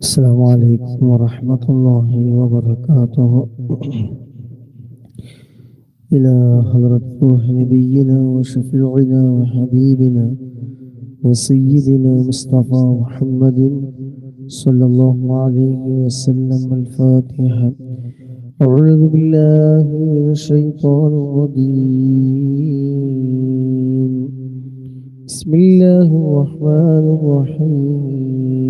السلام عليكم ورحمة الله وبركاته. إلى حضرة روح نبينا وشفيعنا وحبيبنا وسيدنا مصطفى محمد صلى الله عليه وسلم الفاتحة. أعوذ بالله من الشيطان الرجيم. بسم الله الرحمن الرحيم.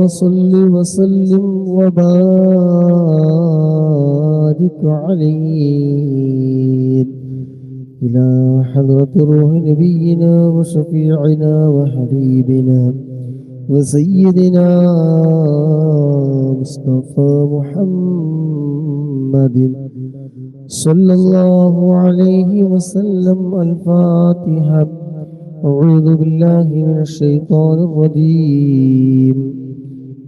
اللهم صل وسلم وبارك عليه. إلى حضرة روح نبينا وشفيعنا وحبيبنا وسيدنا مصطفى محمد صلى الله عليه وسلم. الفاتحة. أعوذ بالله من الشيطان الرجيم.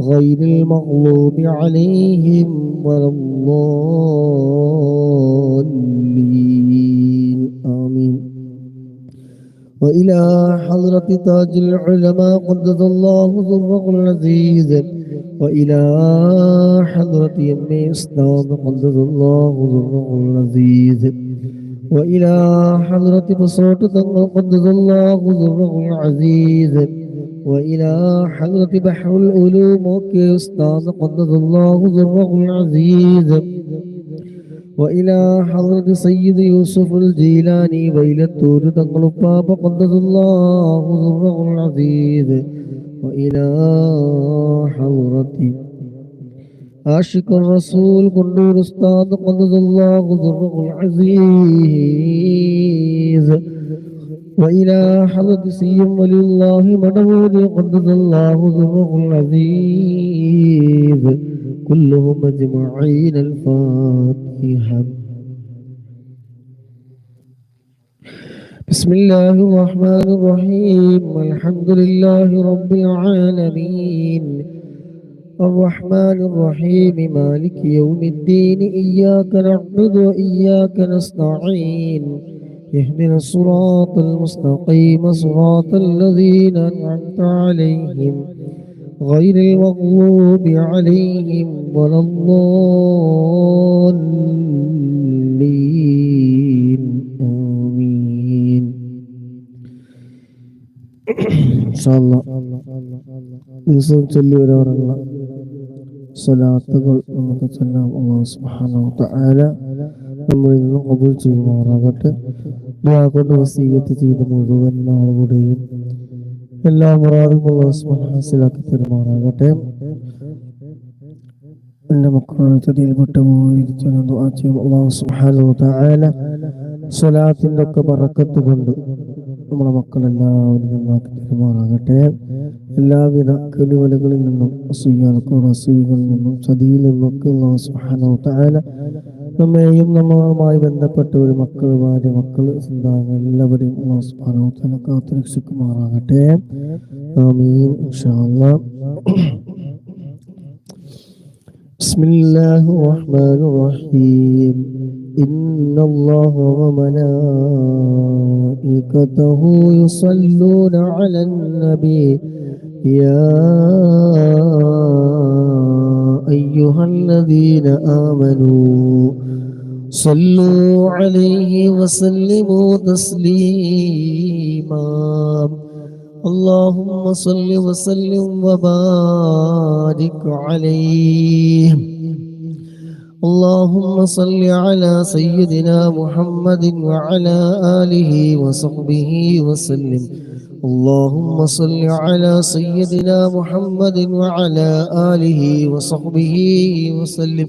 غير المغلوب عليهم ولا الضالين. آمين. وإلى حضرة تاج العلماء قدس الله ذره العزيز. وإلى حضرة يم إسلام قدس الله ذره العزيز. وإلى حضرة بصوت قدس الله ذره العزيز. وإلى حضرة بحر العلوم أستاذ قدس الله ذره العزيز. وإلى حضرة سيد يوسف الجيلاني ويلتور تقل باب قدس الله ذره العزيز. وإلى حضرة عاشق الرسول قندور أستاذ قدس الله ذره العزيز. وإلى ولي الله مدعوني قدس الله ذره العزيز كلهم أجمعين الفاتحة. بسم الله الرحمن الرحيم. الحمد لله رب العالمين. الرحمن الرحيم. مالك يوم الدين. إياك نعبد وإياك نستعين. اهدنا الصراط المستقيم صراط الذين أنعمت عليهم غير المغضوب عليهم ولا الضالين آمين إن شاء الله ദിവസവും ചൊല്ലി വരാറുള്ള സ്വലാത്തുകൾ നമുക്ക് ചൊല്ലാം അള്ളാഹു സുബ്ഹാനഹു വതആല നമ്മളിൽ നിന്നും കബൂൽ ചെയ്യുമാറാകട്ടെ. കൊണ്ട് വസീയത്ത് ചെയ്ത മുഴുവൻ ആളുകളുടെയും എല്ലാ മുറാദുമുള്ള മനസ്സിലാക്കി തരുമാറാകട്ടെ. എന്റെ മക്കളുടെ ചതിയിൽപ്പെട്ട മോചിച്ചു ദുആ ചെയ്യും അള്ളാഹു സുബ്ഹാനഹു വതആല സ്വലാത്തിന്റെ ഒക്കെ ബറക്കത്ത് കൊണ്ട് നമ്മളെ മക്കളെല്ലാവരും നന്നാക്കി തരുമാറാകട്ടെ. എല്ലാവിധ കെടുവലകളിൽ നിന്നും അസൂയാൽക്കോട് അസൂയകളിൽ നിന്നും ചതിയിൽ നിന്നൊക്കെ അള്ളാഹു വതആല നമ്മെയും നമ്മളുമായി ബന്ധപ്പെട്ട ഒരു മക്കൾ ഭാര്യ മക്കൾ സന്താനങ്ങൾ എല്ലാവരെയും അള്ളാഹു സുബ്ഹാനഹു വതആല കാത്തു രക്ഷിക്കുമാറാകട്ടെ ആമീൻ ഇൻഷാ അല്ലാഹ് بسم الله الرحمن الرحيم إن الله وملائكته يصلون على النبي يا أيها الذين آمنوا صلوا عليه وسلموا تسليما. اللهم صل وسلم وبارك عليه. اللهم صل على سيدنا محمد وعلى آله وصحبه وسلم. اللهم صل على سيدنا محمد وعلى آله وصحبه وسلم.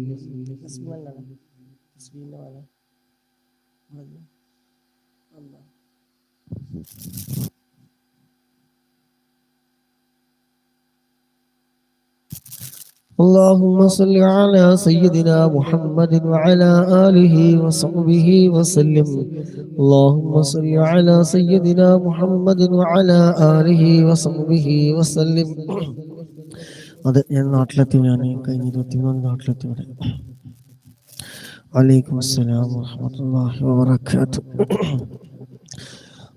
اللهم صل على سيدنا محمد وعلى آله وصحبه وسلم اللهم صل على سيدنا محمد وعلى آله وصحبه وسلم അതെ ഞാൻ നാട്ടിലെത്തി ഞാൻ കഴിഞ്ഞ ഇരുപത്തി മൂന്ന് നാട്ടിലെത്തി ഇവിടെ വലൈക്കും അസ്സലാം വാഹമത്തല്ലാഹി വാബർക്കാത്തു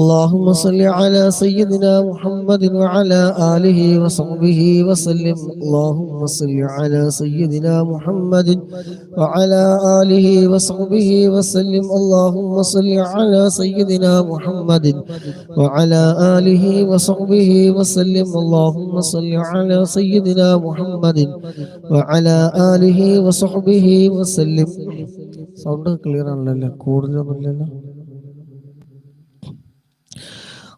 اللهم صل على سيدنا محمد وعلى آله وصحبه وسلم اللهم صل على سيدنا محمد وعلى آله وصحبه وسلم اللهم صل على سيدنا محمد وعلى آله وصحبه وسلم اللهم صل على سيدنا محمد وعلى آله وصحبه وسلم സൗണ്ട് ക്ലിയർ ആണല്ലോ കൂടുതലൊന്നുമില്ലല്ലോ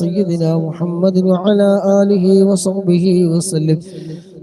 سيدنا محمد وعلى آله وصحبه وسلم.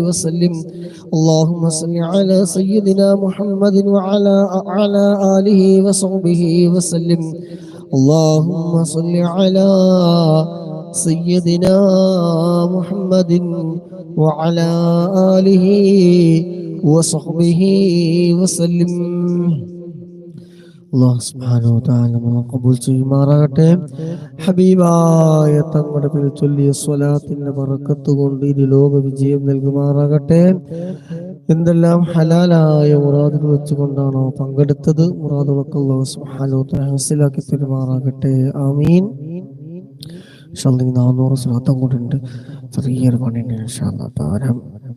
وسلم. اللهم صل على سيدنا محمد وعلى على آله وصحبه وسلم. اللهم صل على سيدنا محمد وعلى آله وصحبه وسلم. അള്ളാഹു സുബ്ഹാനഹു വതആല നമ്മളെ കബൂൽ ചെയ്യുമാറാകട്ടെ. ഹബീബായ തങ്ങളുടെ പേരിൽ ചൊല്ലിയ സ്വലാത്തിന്റെ ബറക്കത്ത് കൊണ്ട് ഇരു ലോക വിജയം നൽകുമാറാകട്ടെ. എന്തെല്ലാം ഹലാലായ മുറാദുകൾ വെച്ചുകൊണ്ടാണോ പങ്കെടുത്തത്? മുറാദുകളൊക്കെ അള്ളാഹു സുബ്ഹാനഹു വതആല മനസ്സിലാക്കി തരുമാറാകട്ടെ. ആമീൻ. ഇൻഷാ അല്ലാഹ് നാനൂറ് സ്വലാത്തം കൂടെ ഉണ്ട് ചെറിയൊരു പണിയുണ്ട് ഇൻഷാ അല്ലാഹ്.